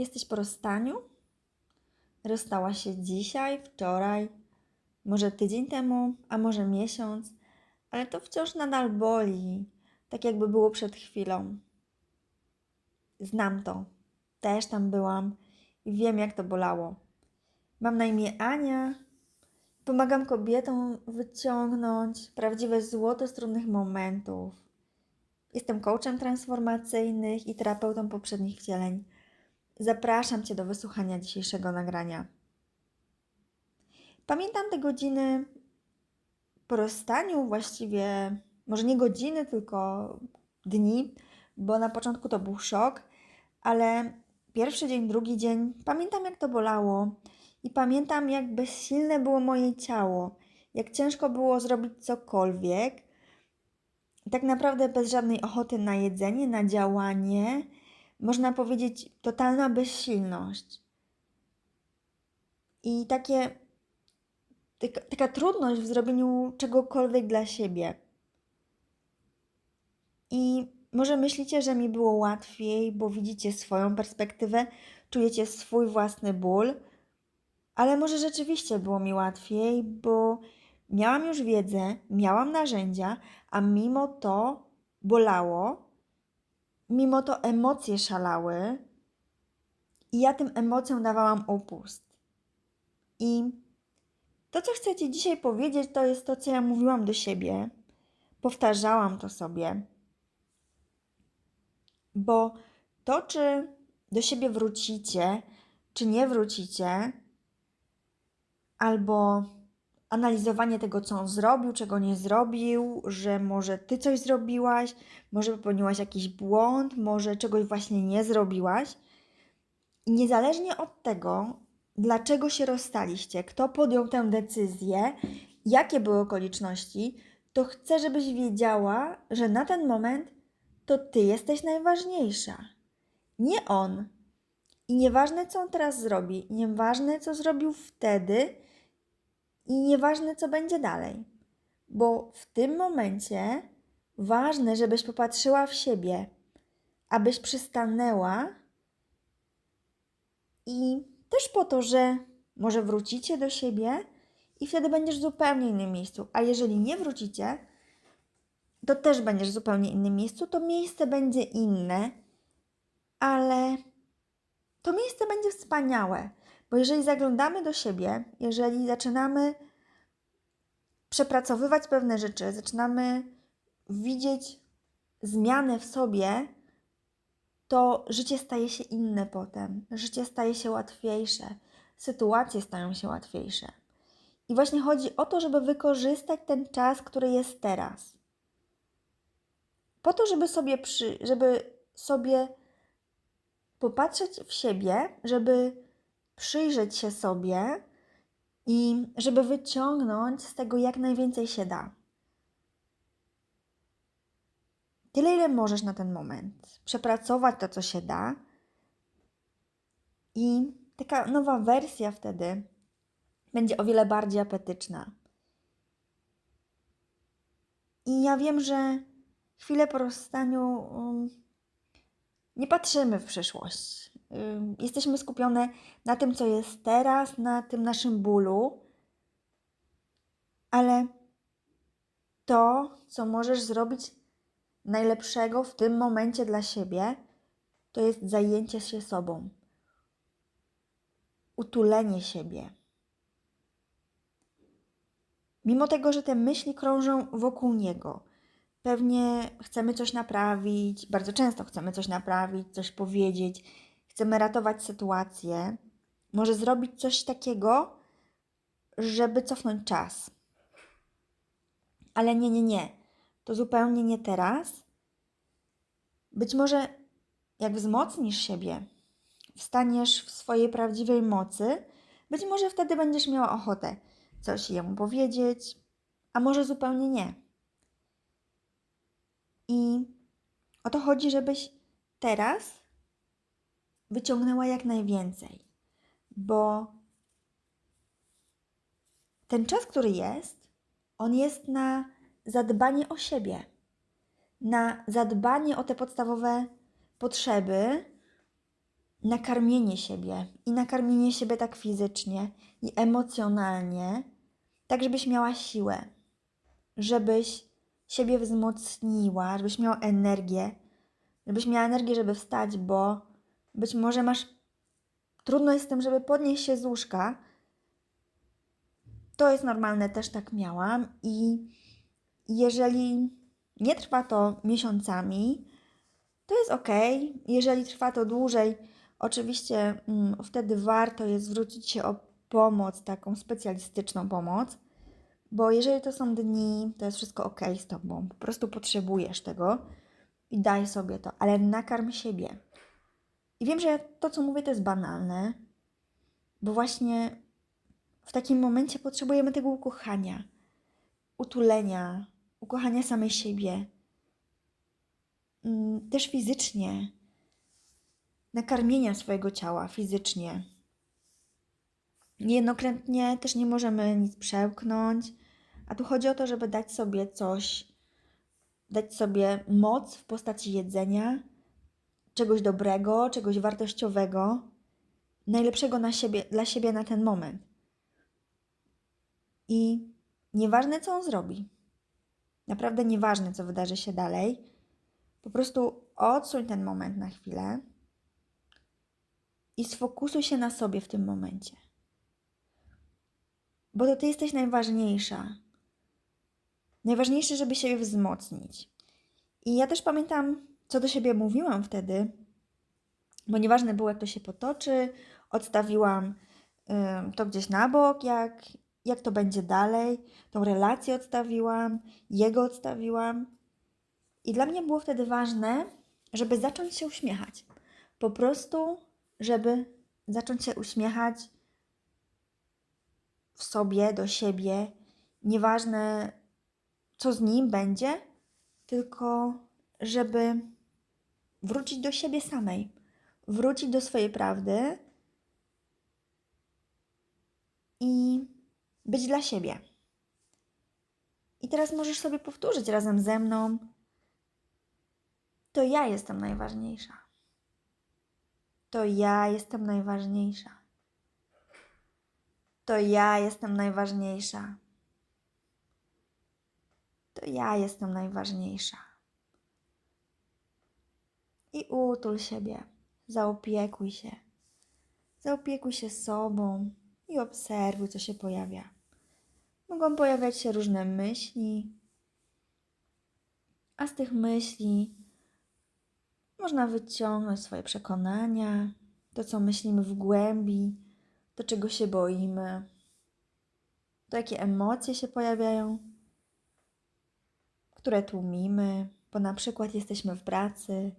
Jesteś po rozstaniu? Rozstała się dzisiaj, wczoraj, może tydzień temu, a może miesiąc, ale to wciąż nadal boli, tak jakby było przed chwilą. Znam to. Też tam byłam i wiem, jak to bolało. Mam na imię Ania. Pomagam kobietom wyciągnąć prawdziwe złoto z trudnych momentów. Jestem coachem transformacyjnych i terapeutą poprzednich wcieleń. Zapraszam Cię do wysłuchania dzisiejszego nagrania. Pamiętam te godziny po rozstaniu, właściwie może nie godziny, tylko dni, bo na początku to był szok, ale pierwszy dzień, drugi dzień, pamiętam jak to bolało i pamiętam jak bezsilne było moje ciało, jak ciężko było zrobić cokolwiek, tak naprawdę bez żadnej ochoty na jedzenie, na działanie, można powiedzieć totalna bezsilność. I takie, taka, taka trudność w zrobieniu czegokolwiek dla siebie. I może myślicie, że mi było łatwiej, bo widzicie swoją perspektywę, czujecie swój własny ból, ale może rzeczywiście było mi łatwiej, bo miałam już wiedzę, miałam narzędzia, a mimo to bolało, mimo to emocje szalały i ja tym emocjom dawałam upust. I to, co chcę Ci dzisiaj powiedzieć, to jest to, co ja mówiłam do siebie. Powtarzałam to sobie. Bo to, czy do siebie wrócicie, czy nie wrócicie, albo analizowanie tego, co on zrobił, czego nie zrobił, że może ty coś zrobiłaś, może popełniłaś jakiś błąd, może czegoś właśnie nie zrobiłaś. Niezależnie od tego, dlaczego się rozstaliście, kto podjął tę decyzję, jakie były okoliczności, to chcę, żebyś wiedziała, że na ten moment to ty jesteś najważniejsza. Nie on. I nieważne, co on teraz zrobi, nieważne, co zrobił wtedy, i nieważne, co będzie dalej. Bo w tym momencie ważne, żebyś popatrzyła w siebie, abyś przystanęła i też po to, że może wrócicie do siebie i wtedy będziesz w zupełnie innym miejscu. A jeżeli nie wrócicie, to też będziesz w zupełnie innym miejscu. To miejsce będzie inne, ale to miejsce będzie wspaniałe, bo jeżeli zaglądamy do siebie, jeżeli zaczynamy przepracowywać pewne rzeczy, zaczynamy widzieć zmianę w sobie, to życie staje się inne potem. Życie staje się łatwiejsze, sytuacje stają się łatwiejsze. I właśnie chodzi o to, żeby wykorzystać ten czas, który jest teraz. Po to, żeby sobie, przy, żeby sobie popatrzeć w siebie, żeby przyjrzeć się sobie i żeby wyciągnąć z tego jak najwięcej się da. Tyle, ile możesz na ten moment. Przepracować to, co się da. I taka nowa wersja wtedy będzie o wiele bardziej apetyczna. I ja wiem, że chwilę po rozstaniu um, nie patrzymy w przyszłość. Jesteśmy skupione na tym, co jest teraz, na tym naszym bólu, ale to, co możesz zrobić najlepszego w tym momencie dla siebie, to jest zajęcie się sobą, utulenie siebie. Mimo tego, że te myśli krążą wokół niego, pewnie chcemy coś naprawić, bardzo często chcemy coś naprawić, coś powiedzieć, chcemy ratować sytuację, może zrobić coś takiego, żeby cofnąć czas. Ale nie, nie, nie. To zupełnie nie teraz. Być może jak wzmocnisz siebie, wstaniesz w swojej prawdziwej mocy, być może wtedy będziesz miała ochotę coś jemu powiedzieć, a może zupełnie nie. I o to chodzi, żebyś teraz wyciągnęła jak najwięcej, bo ten czas, który jest, on jest na zadbanie o siebie, na zadbanie o te podstawowe potrzeby, nakarmienie siebie i nakarmienie siebie tak fizycznie i emocjonalnie, tak żebyś miała siłę, żebyś siebie wzmocniła, żebyś miała energię, żebyś miała energię, żeby wstać, bo być może masz trudno jest z tym, żeby podnieść się z łóżka. To jest normalne, też tak miałam i jeżeli nie trwa to miesiącami, to jest ok. Jeżeli trwa to dłużej, oczywiście mm, wtedy warto jest zwrócić się o pomoc, taką specjalistyczną pomoc, bo jeżeli to są dni, to jest wszystko ok z tobą. Po prostu potrzebujesz tego i daj sobie to, ale nakarm siebie. I wiem, że to, co mówię, to jest banalne, bo właśnie w takim momencie potrzebujemy tego ukochania, utulenia, ukochania samej siebie, mm, też fizycznie, nakarmienia swojego ciała fizycznie. Niejednokrotnie też nie możemy nic przełknąć, a tu chodzi o to, żeby dać sobie coś, dać sobie moc w postaci jedzenia, czegoś dobrego, czegoś wartościowego, najlepszego na siebie, dla siebie na ten moment. I nieważne, co on zrobi, naprawdę nieważne, co wydarzy się dalej, po prostu odsuń ten moment na chwilę i sfokusuj się na sobie w tym momencie. Bo to ty jesteś najważniejsza. Najważniejsze, żeby siebie wzmocnić. I ja też pamiętam, co do siebie mówiłam wtedy, bo nieważne było, jak to się potoczy, odstawiłam to gdzieś na bok, jak, jak to będzie dalej, tą relację odstawiłam, jego odstawiłam. I dla mnie było wtedy ważne, żeby zacząć się uśmiechać. Po prostu, żeby zacząć się uśmiechać w sobie, do siebie. Nieważne, co z nim będzie, tylko żeby wrócić do siebie samej, wrócić do swojej prawdy i być dla siebie. I teraz możesz sobie powtórzyć razem ze mną. To ja jestem najważniejsza. To ja jestem najważniejsza. To ja jestem najważniejsza. To ja jestem najważniejsza i utul siebie, zaopiekuj się. Zaopiekuj się sobą i obserwuj, co się pojawia. Mogą pojawiać się różne myśli, a z tych myśli można wyciągnąć swoje przekonania, to, co myślimy w głębi, to, czego się boimy, to, jakie emocje się pojawiają, które tłumimy, bo na przykład jesteśmy w pracy,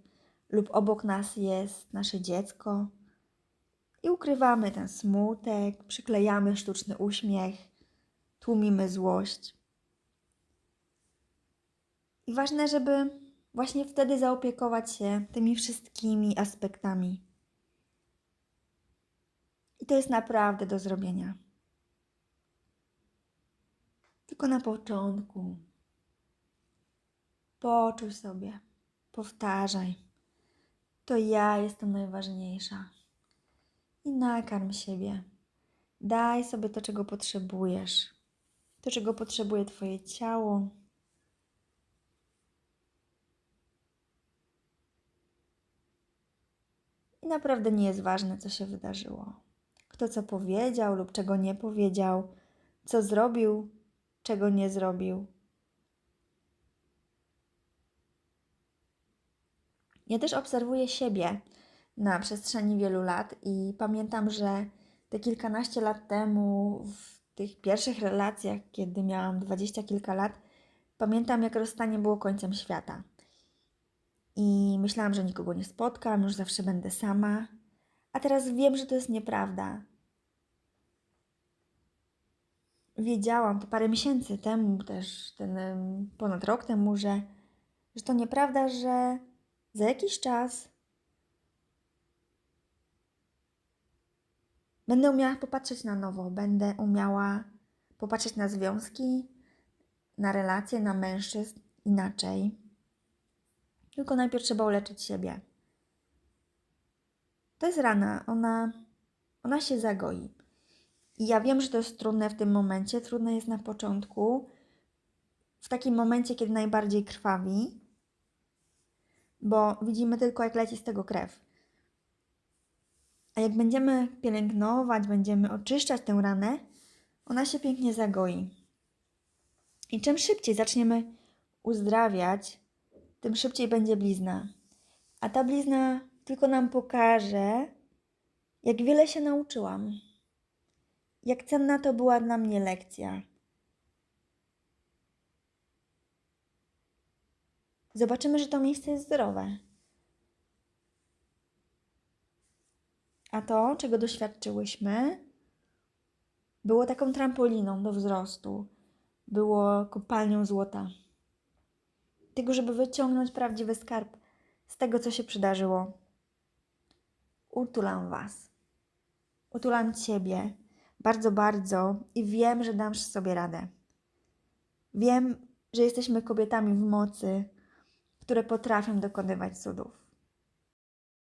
lub obok nas jest nasze dziecko i ukrywamy ten smutek, przyklejamy sztuczny uśmiech, tłumimy złość. I ważne, żeby właśnie wtedy zaopiekować się tymi wszystkimi aspektami. I to jest naprawdę do zrobienia. Tylko na początku. Poczuj sobie, powtarzaj to ja jestem najważniejsza. I nakarm siebie. Daj sobie to, czego potrzebujesz, to, czego potrzebuje Twoje ciało. I naprawdę nie jest ważne, co się wydarzyło. Kto co powiedział lub czego nie powiedział, co zrobił, czego nie zrobił. Ja też obserwuję siebie na przestrzeni wielu lat i pamiętam, że te kilkanaście lat temu, w tych pierwszych relacjach, kiedy miałam dwadzieścia kilka lat, pamiętam, jak rozstanie było końcem świata. I myślałam, że nikogo nie spotkam, już zawsze będę sama. A teraz wiem, że to jest nieprawda. Wiedziałam to parę miesięcy temu, też ten ponad rok temu, że, że to nieprawda, że za jakiś czas będę umiała popatrzeć na nowo, będę umiała popatrzeć na związki, na relacje, na mężczyzn inaczej. Tylko najpierw trzeba uleczyć siebie. To jest rana, ona, ona się zagoi. I ja wiem, że to jest trudne w tym momencie, trudne jest na początku, w takim momencie, kiedy najbardziej krwawi, bo widzimy tylko, jak leci z tego krew. A jak będziemy pielęgnować, będziemy oczyszczać tę ranę, ona się pięknie zagoi. I czym szybciej zaczniemy uzdrawiać, tym szybciej będzie blizna. A ta blizna tylko nam pokaże, jak wiele się nauczyłam. Jak cenna to była dla mnie lekcja. Zobaczymy, że to miejsce jest zdrowe. A to, czego doświadczyłyśmy, było taką trampoliną do wzrostu. Było kopalnią złota. Tego, żeby wyciągnąć prawdziwy skarb z tego, co się przydarzyło. Utulam Was. Utulam Ciebie bardzo, bardzo i wiem, że dasz sobie radę. Wiem, że jesteśmy kobietami w mocy, które potrafią dokonywać cudów.